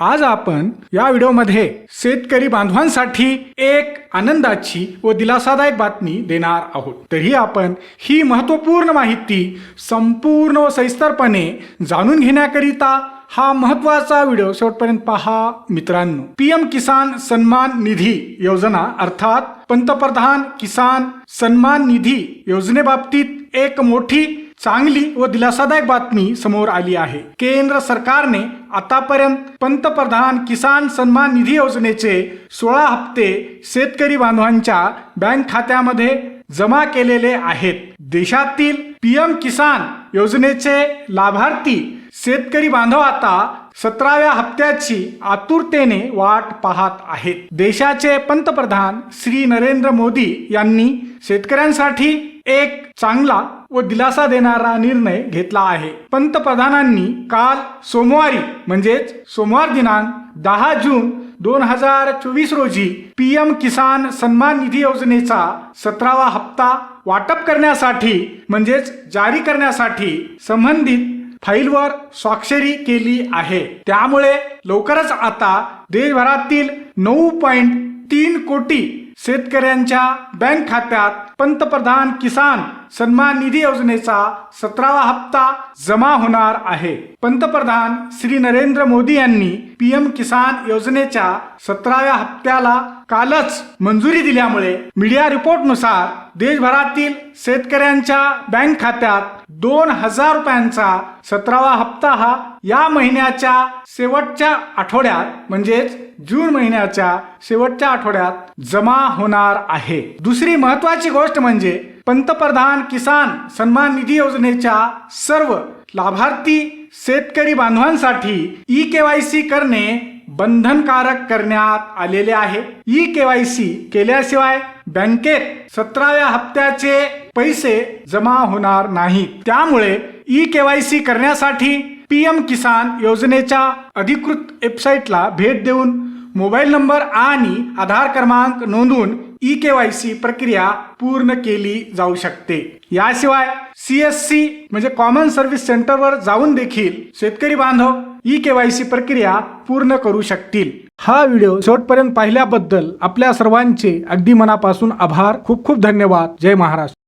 आज आपण या व्हिडिओमध्ये शेतकरी बांधवांसाठी एक आनंदाची व दिलासादायक बातमी देणार आहोत. तरी आपण ही महत्त्वपूर्ण माहिती संपूर्ण व सविस्तरपणे जाणून घेण्याकरिता हा महत्त्वाचा व्हिडिओ शेवटपर्यंत पहा. मित्रांनो पीएम किसान सन्मान निधी योजना अर्थात पंतप्रधान किसान सन्मान निधी योजनेबाबतीत एक मोठी चांगली व दिलासादायक बातमी समोर आली आहे. केंद्र सरकारने आतापर्यंत पंतप्रधान किसान सन्मान निधी योजनेचे सोळा हप्ते शेतकरी बांधवांच्या बँक खात्यामध्ये जमा केलेले आहेत. देशातील पीएम किसान योजनेचे लाभार्थी शेतकरी बांधव आता सतराव्या हप्त्याची आतुरतेने वाट पाहत आहेत. देशाचे पंतप्रधान श्री नरेंद्र मोदी यांनी शेतकऱ्यांसाठी एक चांगला व दिलासा देणारा निर्णय घेतला आहे. पंतप्रधानांनी काल सोमवारी म्हणजेच सोमवार दिनांक दहा जून दोन हजार चोवीस रोजी पी एम किसान सन्मान निधी योजनेचा सतरावा हप्ता वाटप करण्यासाठी म्हणजेच जारी करण्यासाठी संबंधित फाईलवर स्वाक्षरी केली आहे. त्यामुळे लवकरच आता देशभरातील नऊ पॉइंट तीन कोटी शेतकऱ्यांच्या बँक खात्यात पंतप्रधान किसान सन्मान निधी योजनेचा सतरावा हप्ता जमा होणार आहे. पंतप्रधान श्री नरेंद्र मोदी यांनी पीएम किसान योजनेच्या सतराव्या हप्त्याला कालच मंजुरी दिल्यामुळे मीडिया रिपोर्टनुसार देशभरातील शेतकऱ्यांच्या बँक खात्यात दोन हजार रुपयांचा सतरावा हप्ता हा या महिन्याच्या शेवटच्या आठवड्यात म्हणजेच जून महिन्याच्या शेवटच्या आठवड्यात जमा होणार आहे. दुसरी महत्वाची गोष्ट म्हणजे पंतप्रधान किसान सन्मान निधी योजनेच्या सर्व लाभार्थी शेतकरी बांधवांसाठी ई केवायसी करणे बंधनकारक करण्यात आलेले आहे. ई केवायसी केल्याशिवाय बँकेत सतराव्या हप्त्याचे पैसे जमा होणार नाही त्यामुळे ई केवायसी करण्यासाठी पीएम किसान योजनेच्या अधिकृत वेबसाईटला भेट देऊन मोबाईल नंबर आणि आधार क्रमांक नोंदवून ई केवायसी प्रक्रिया पूर्ण केली जाऊ शकते. याशिवाय सीएससी म्हणजे कॉमन सर्व्हिस सेंटरवर जाऊन देखील शेतकरी बांधव ई केवायसी प्रक्रिया पूर्ण करू शकतील. हा व्हिडिओ शेवटपर्यंत पाहिल्याबद्दल आपल्या सर्वांचे अगदी मनापासून आभार. खूप खूप धन्यवाद. जय महाराष्ट्र.